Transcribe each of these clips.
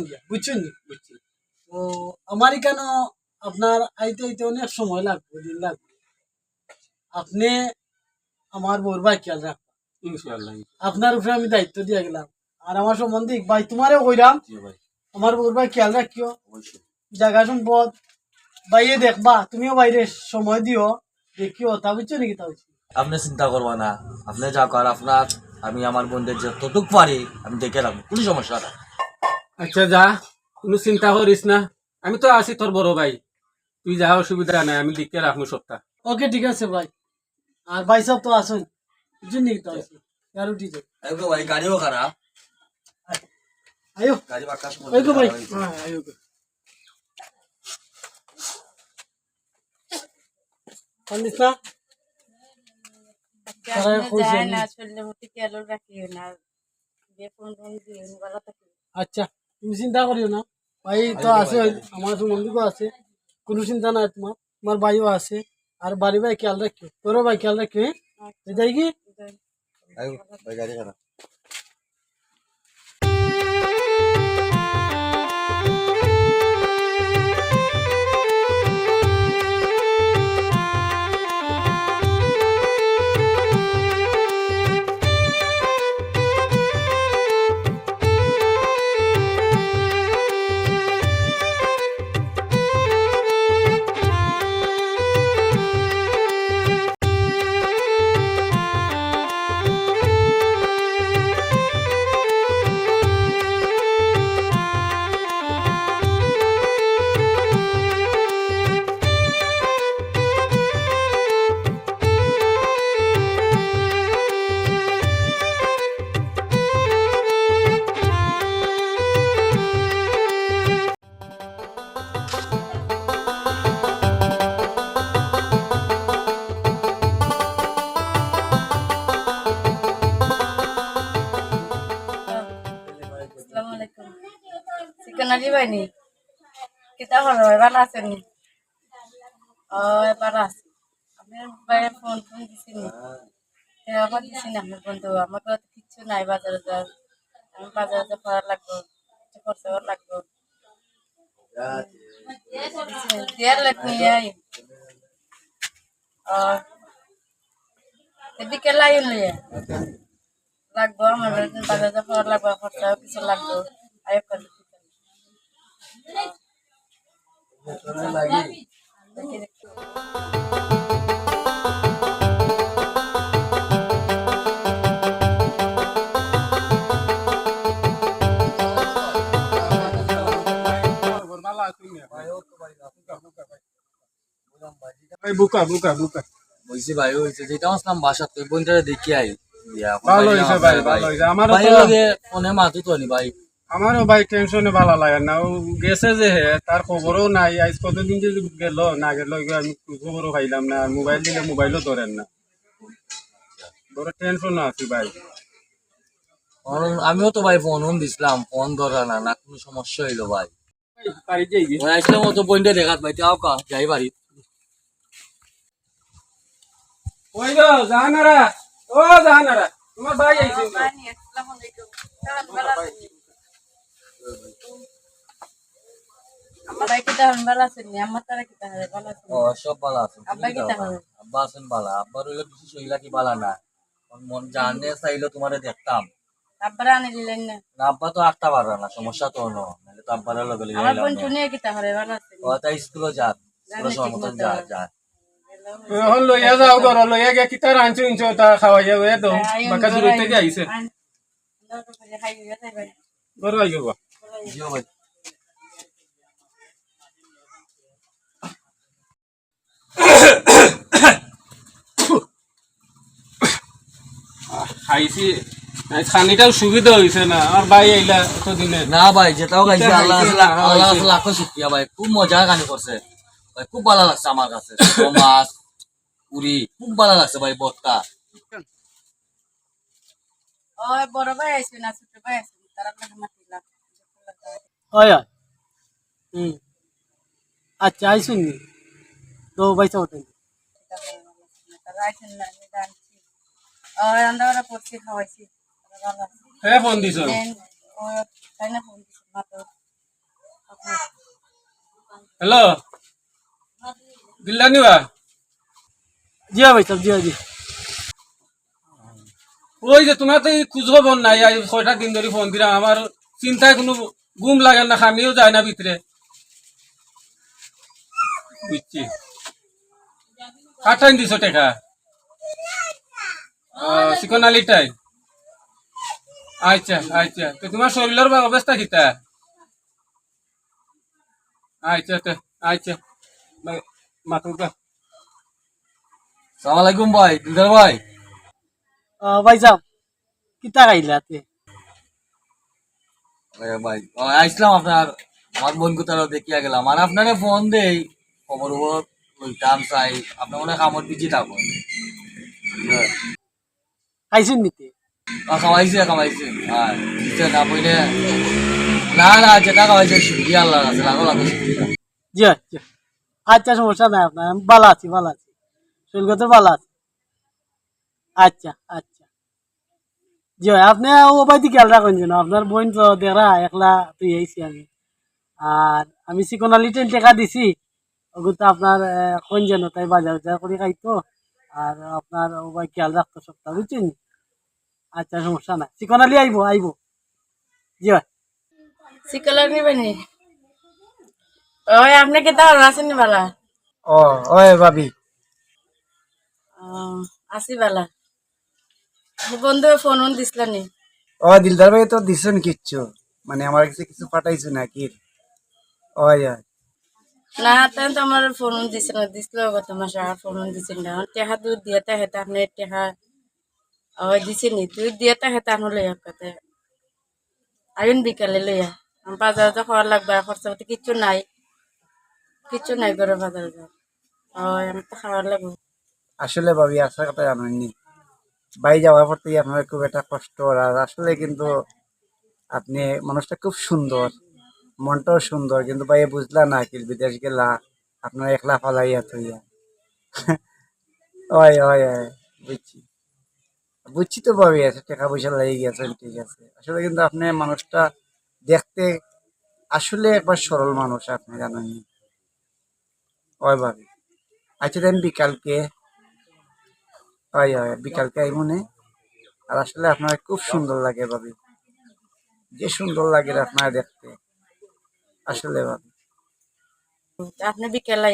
গিয়া বুঝছেন বুঝছি তো আমারই কেন আপনার আইতে আইতে অনেক সময় লাগবে দিন লাগবে। আপনি আমার ভাই খেয়াল রাখবেন। ইনশাআল্লাহ আপনার উপরে আমি দায়িত্ব দিয়ে গেলাম। আর আমার সম্বন্ধে ভাই তোমারও কইরাম আমার বউর ভাই খেয়াল রাখিও। জায়গা সম্পদ বাইরে দেখবা তুমিও বাইরে সময় দিও দেখিও তা বুঝছ নাকি তা বুঝছ? আপনি চিন্তা করবা না। আপনি যা কর আপনার আমি আমার বন্ধুদের যতটুক পারি আমি দেখে রাখব কোনো সমস্যা না আচ্ছা যা কোনো চিন্তা করিস না। আমি তো আছি তোর বড় ভাই। তুই যা অসুবিধা নাই আমি লিখে রাখব সবটা। ওকে ঠিক আছে ভাই। আর ভাই সব তো আসুন নাকি তা? বুঝছ আর উঠি ভাই গাড়িও খারাপ। আয়ো। গাড়ি বাক্কা ওই ভাই। হ্যাঁ আয়ো কান্দিস না? ভালো থাকি আচ্ছা। তুমি চিন্তা করিও না। ভাই তো আছে আমার সম্বন্ধীও আছে। কোনো চিন্তা নাই তোমার। তোমার ভাইও আছে। আর বাড়ি ভাই খেয়াল রাখিও। তোরও ভাই খেয়াল রাখিও হ্যাঁ? এটাই কি? গাড়ি খারাপ। বাইনি কিতা হলো? এবার আছেন ও, এবার আছে। আপনার ফোন ফোন দিছিনি আবার দিছি না আপনার বন্ধু। আমাকে তো কিচ্ছু নাই বাজারে যা আমি বাজারে যা করা লাগবো খরচা করা লাগবো। লাখ নিয়ে আই। আর এদিকে লাইন নিয়ে লাগবো আমার বাজারে যা করা লাগবো খরচাও কিছু লাগবো। আয় করে ভাই বুকা বুকা বুকা। বলছি ভাই হয়েছে যেটা আসলাম বাসা তুই বোনটারে দেখি আই। ভালো হয়েছে ভাই ভাই, ভালো হয়েছে। ফোনে মাথু তো নি ভাই। আমারও ভাই টেনশনে ভালো লাগে না। ও গেছে যে হে তার খবরও নাই। আজ কতদিন যে গেল না গেল আমি খবরও খাইলাম না। আর মোবাইল দিলে মোবাইলও ধরেন না। বড় টেনশন আছি ভাই। আমিও তো ভাই ফোন দিছিলাম। ফোন ধরা না না কোনো সমস্যা হইল ভাই। আসলাম দেখাত ভাই তাও কা যাই বাড়ি। ওই গো জাহানারা। ও জাহানারা তোমার ভাই আইছে। আসসালামু আলাইকুম। কেমন ভালো আছেন আমার ভাই কিতা হন ভালো আছেন আমার তারা কিতা হয় ভালো আছেন ও সব ভালো আছে আব্বা কি তাহলে? আব্বা আছেন ভালো আব্বার হইলে কিছু শরীরা কি ভালো না এখন মন জানে চাইলে তোমারে দেখতাম আব্বারা আনি দিলেন না না আব্বা তো আটটা পারবে না সমস্যা তো হলো নাহলে তো আব্বার লগে লগে আমার যাইলাম বোন না। চুনিয়ে কিতা হয় ভালো আছেন ও তাই স্কুলে যা স্কুলে সময় মতন যা যা এখন লইয়া যাও ঘর লইয়া গিয়ে কিতা রাঞ্চো ইঞ্চো তা খাওয়া যাবে এ তো বাকা দূর থেকে আইছে ঘর আইব জিও ভাই খাইছি। খানিটাও সুবিধা হয়েছে না। আমার ভাই আইলা এতদিনে না ভাই যেটাও গাইছে আল্লাহ আল্লাহ না আল্লাহ খাইছে। লাখো শুক্রিয়া ভাই খুব মজা গান করছে। ভাই খুব ভালো লাগছে আমার কাছে। মাছ পুরি খুব ভালো লাগছে ভাই বটকা ওই বড় ভাই আইছে না ছোট ভাই আইছে তারা লাগে মাতিলা হয় হয় হুম আচ্ছা আইসুন নি তো পয়সা ওঠেন তারা আইছেন না আমি জানছি ওই আমরা ওরা পড়ছি খাওয়াইছি তারা ভালো আছে হ্যাঁ ফোন দিছ ও তাই না ফোন দিছে মাত্র হ্যালো দিল্লানি বা জি হ্যাঁ ভাই সাহেব জি হ্যাঁ জি ওই যে তোমার তো এই খোঁজ খবর নাই আজ ছয়টা দিন ধরে ফোন দিলাম আমার চিন্তায় কোনো ঘুম লাগে না খামিও যায় না ভিতরে। বুঝছি? কাটাইন দিছ টেকা? চিকন আলিটাই আচ্ছা আচ্ছা। তো তোমার শরীরের অবস্থা কিতা? আচ্ছা তো আচ্ছা। মাতুকা সালাম আলাইকুম ভাই দিলদার ভাই। ভাই সাহেব কিতা এ ভাই আপনার আমার বোন কোথাও দেখিয়া গেলাম। আর আপনারে ফোন দেই খবর খবর লইতাম চাই আপনার মনে কামত বিজি থাকো খাইছেন নিতে আর না না না যেটা কামাইছে শুক্রিয়া আল্লাহ আছে লাগো লাগো জি জি। আচ্ছা সমস্যা নাই আপনার ভালো আছি ভালো আছে? আচ্ছা আচ্ছা। জি হয় আপনি ও বাইতে খেয়াল রাখুন যেন আপনার বোন তো দেখা একলা তুই আইছি আমি আর আমি চিকনালি টেন টাকা দিছি ওগুলো তো আপনার কোন যেন তাই বাজার বাজার করে খাইতো। আর আপনার ও ভাই খেয়াল রাখতো সপ্তাহ বুঝছেন? আচ্ছা সমস্যা নাই। চিকনালি আইব আইব। জি হয় সিকলার নিবেনি ওই আপনি কেতা ভালো আছেন নি বালা? ও ওই ভাবি। আছি বালা। বন্ধু ফোন ফোন দিছিল নি। ও দিলদার ভাই তো দিছেন কিচ্ছু। মানে আমার কাছে কিছু পাঠাইছো নাকি ওই ওই না তেন তো আমার ফোন দিছিল না দিছিল গত মাসে আর ফোন দিছিল না। টেহা দুধ দিয়ে তে হেতা আপনি টেহা ওই দিছিল নি। দুধ দিয়ে তে হেতা আনো লইয়া কতে আইন বিকালে লইয়া। বাজারে তো খাওয়ার লাগবে খরচা পাতি কিচ্ছু নাই। কিচ্ছু নাই করে বাজারে যাওয়ার। ওই আমার তো খাওয়ার লাগবে। আসলে ভাবি আসার কথা জানেননি। বাই যাওয়ার পর থেকে আপনার খুব একটা কষ্ট, আর আসলে কিন্তু আপনি মানুষটা খুব সুন্দর, মনটাও সুন্দর, কিন্তু ভাই বুঝলা না কি বিদেশ গেলা, আপনার একলা ফালাইয়া থইয়া। ওই বুঝছি। বুঝছি তো ভাবি আছে টাকা পয়সা লেগে গেছে, ঠিক আছে। আসলে কিন্তু আপনি মানুষটা দেখতে আসলে একবার সরল মানুষ, আপনি জানেননি ওই ভাবি। আচ্ছা দেন বিকালকে হয় হয় বিকালকে আই মনে আর আসলে আপনার খুব সুন্দর লাগে ভাবি। যে সুন্দর লাগে আপনার দেখতে। আসলে ভাবি। আপনি বিকেলে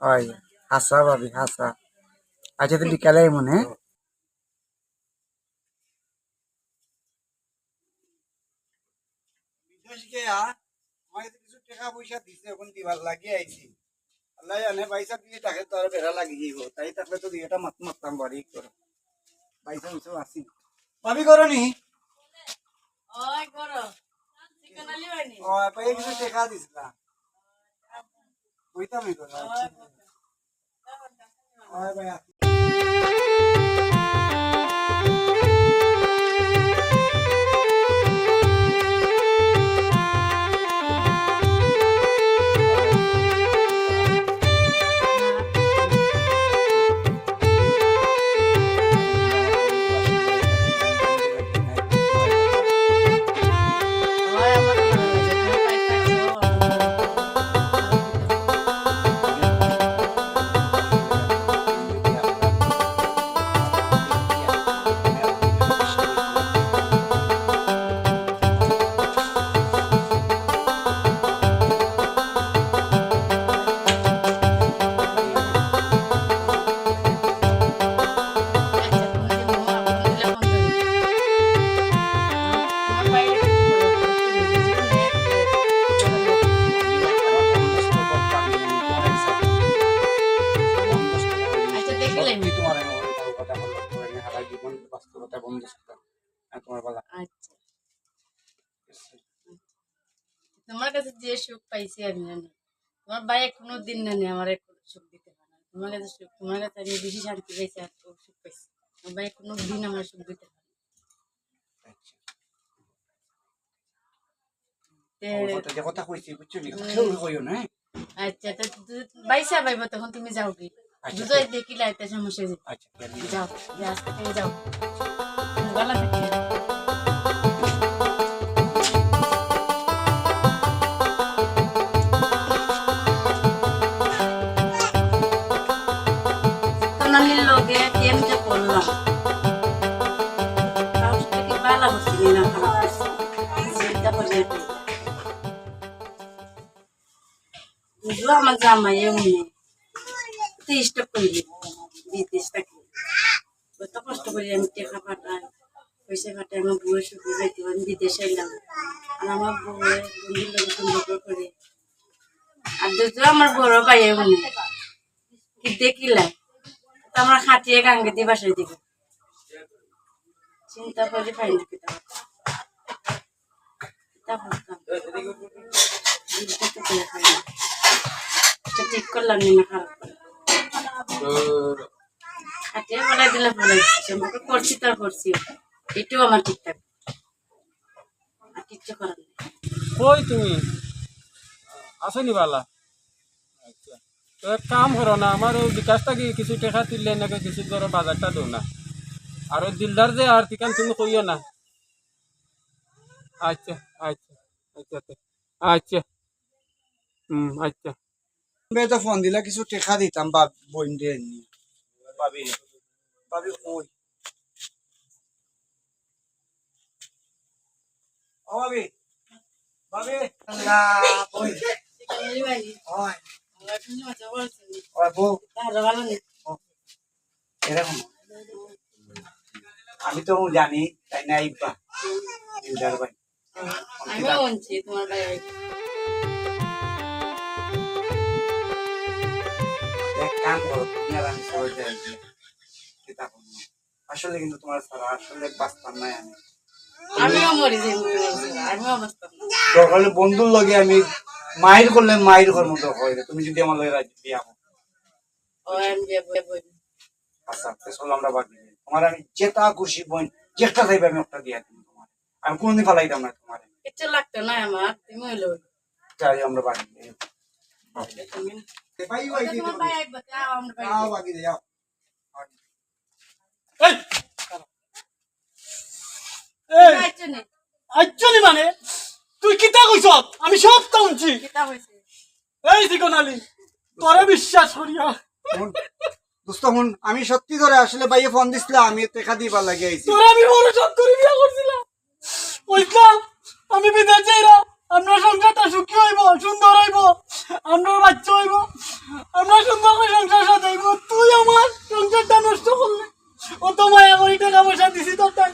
হয় হাসা ভাবি হাসা। আচ্ছা তো বিকালে আই মনে কিছু টাকা পয়সা দিছে এখন দিবার লাগি আইছি। আল্লাহ জানে পয়সা দিয়ে তাকে বেড়া লাগি যাইব তাই থাকলে তো এটা মাত মারতাম বাড়ি করো পয়সা পয়সা আসি ভাবি করো নি? কিছু টাকা দিছিলা। কইতামই করো ভাই সুখ আমি জানি তোমার ভাই কোনো দিন না নেই আমার সুখ দিতে পারে না। তোমার কাছে সুখ তোমার কাছে আমি বেশি শান্তি পাইছি আর খুব সুখ পাইছি। তোমার ভাই কোনো দিন আমার সুখ দিতে পারে না। আচ্ছা। বাইসা পাইব তখন তুমি যাও কি দুটোই দেখি লাইতে সমস্যা আচ্ছা যাও যাও। আমার জামাই এমনি তিরিশটা করলি বিদেশ থাকি কত কষ্ট করি আমি টাকা পাঠাই পয়সা পাঠাই আমার বউয়ের সুখে যাইতে আমি বিদেশে এলাম আর আমার বউয়ের বন্ধুর লোক সুন্দর করে আর দুটো আমার বড় ভাই এমনি কি দেখিলাই তো আমরা খাটিয়ে গাঙ্গে দিয়ে বাসায় দিব চিন্তা করে পাই না কিতা কিতা আর তুমি? আচ্ছা। কাম না বিকাশটা কি কিছু কিছু না? দিলদার যে আর ঠিকান তুমি কইও না? আচ্ছা আচ্ছা আচ্ছা। আচ্ছা। হুম আচ্ছা। তো ফোন দিলে কিছু টেকা দিতাম বা বইন দিয়ে ও ভাবি ভাবি ওই ওই বউ। এরকম। আমি তো জানি তাই না ইব্বা ইন্দার ভাই আমিও বলছি তোমার ভাই কাম করো তুমি আর আমি সবাই যাই চিন্তা করো আসলে কিন্তু তোমার সারা আসলে বাঁচতাম নাই আমি। আমিও মরি যাই আমিও বাঁচতাম না দরকার বন্ধুর লগে আমি মায়ের করলে মায়ের ঘর মতো হয় তুমি যদি আমার লগে রাজি বিয়া আচ্ছা তো চলো আমরা বাকি তোমার আমি যেটা খুশি বোন যেটা চাইবে আমি একটা দিয়া দিব তোমার। আমি কোনোদিন ফালাইতাম না তোমার। কিচ্ছু লাগতো না আমার তুমি হইল চাই আমরা বাকি যাই তুমি ভাই ভাই একবার যাও আমরা ভাই বাকি যাও এই এই আইছো আইছনি মানে তুই কিতা কইছ আমি সব শুনছি কিতা হইছে এই দিগনালি তোরে বিশ্বাস করিয়া দোস্ত আমি সত্যি ধরে আসলে ভাইয়ে ফোন দিছিল আমি টেকা দিবার লাগে আইছি তোরে আমি বড় শখ করে বিয়া করছিলাম কইছিলাম আমি বিদেশ যাইরা আমরা সংসারটা সুখী হইব সুন্দর হইব আমরা বাচ্চা হইব আমরা সুন্দর করে সংসার সাজাইব। তুই আমার সংসারটা নষ্ট করলে। অত মায়া করি টাকা পয়সা দিছি তোর টাই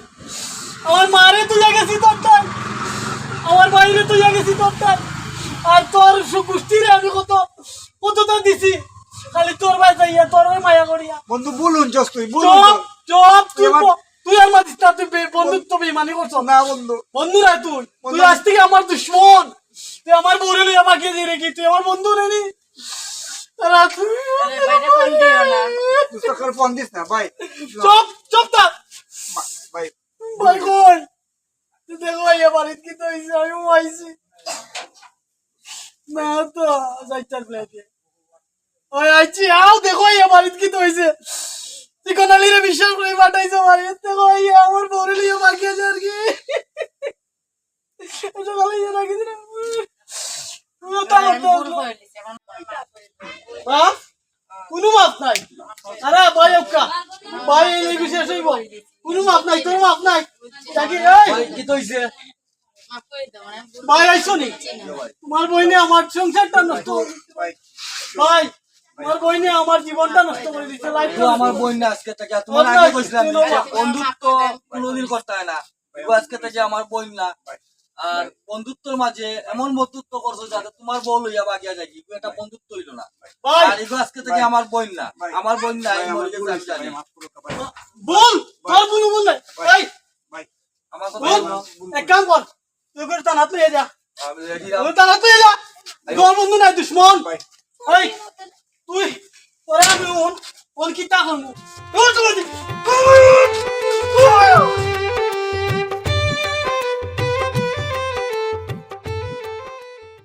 আমার মারে তুই গেছি তোর টাই আমার বাইরে তুই গেছি তোর টাই আর তোর সুপুষ্টিরে আমি কত কতটা দিছি। খালি তোর ভাই যাইয়া তোর মায়া করিয়া। বন্ধু বলুন জস তুই বলুন চপ তুই তুই আর না তুই বন্ধুত্ব বেমানি করছ। না বন্ধু। বন্ধু না তুই। তুই আজ থেকে আমার দুশ্মন। তুই আমার বউরে লইয়া বাকি দিয়ে রেখি তুই আমার বন্ধু রে নি তারা তুই- আরে বাইরে ফোন না। দিস না ভাই। চপ চপ থাক। ভাই ভাই। কই? তুই দেখো বাড়িতে কি তো হয়েছে আমি আইছি না তো যাইতার প্লেটে ওই আইছি আও দেখো ভাইয়া বাড়িতে কি তো হয়েছে তুই কোনালি রে বিশ্বাস করে পাঠাইছো বাড়িতে দেখো ভাইয়া আমার বউরে লিয়ে বাকি আছে আর কি। এটা ভালো রাখি কোনো মাপ নাই। আরে ভাই ওকা। ভাই এই বিশেষ হইব কোনো মাপ নাই তোর মাপ নাই। তাকে এই। কি তৈছে? মাফ করে দাও মানে ভাই নি। তোমার বইনে আমার সংসারটা নষ্ট। ভাই তোমার বইনে আমার জীবনটা নষ্ট করে দিচ্ছে লাইফ আমার বোন আজকে থেকে তোমার আগে কইছিলাম বন্ধুত্ব কোনোদিন করতে হয় না। আজকে থেকে আমার বোন না। আর বন্ধুত্বর মাঝে এমন বন্ধুত্ব করছ যাতে তোমার বউ লইয়া বাগিয়া যায় কি এটা বন্ধুত্ব হইল না। আর এগুলো আজকে থেকে আমার বোন না। আমার বোন না। বল! তোর নাই। ভাই আমার কথা এক কাম কর তুই করে টানাত লইয়া যা। আমি ready তুই লইয়া যা। তোর বন্ধু নাই দুশ্মন। ভাই। তুই তোরা আমি ওন ওন কি তা করব তোর তোমার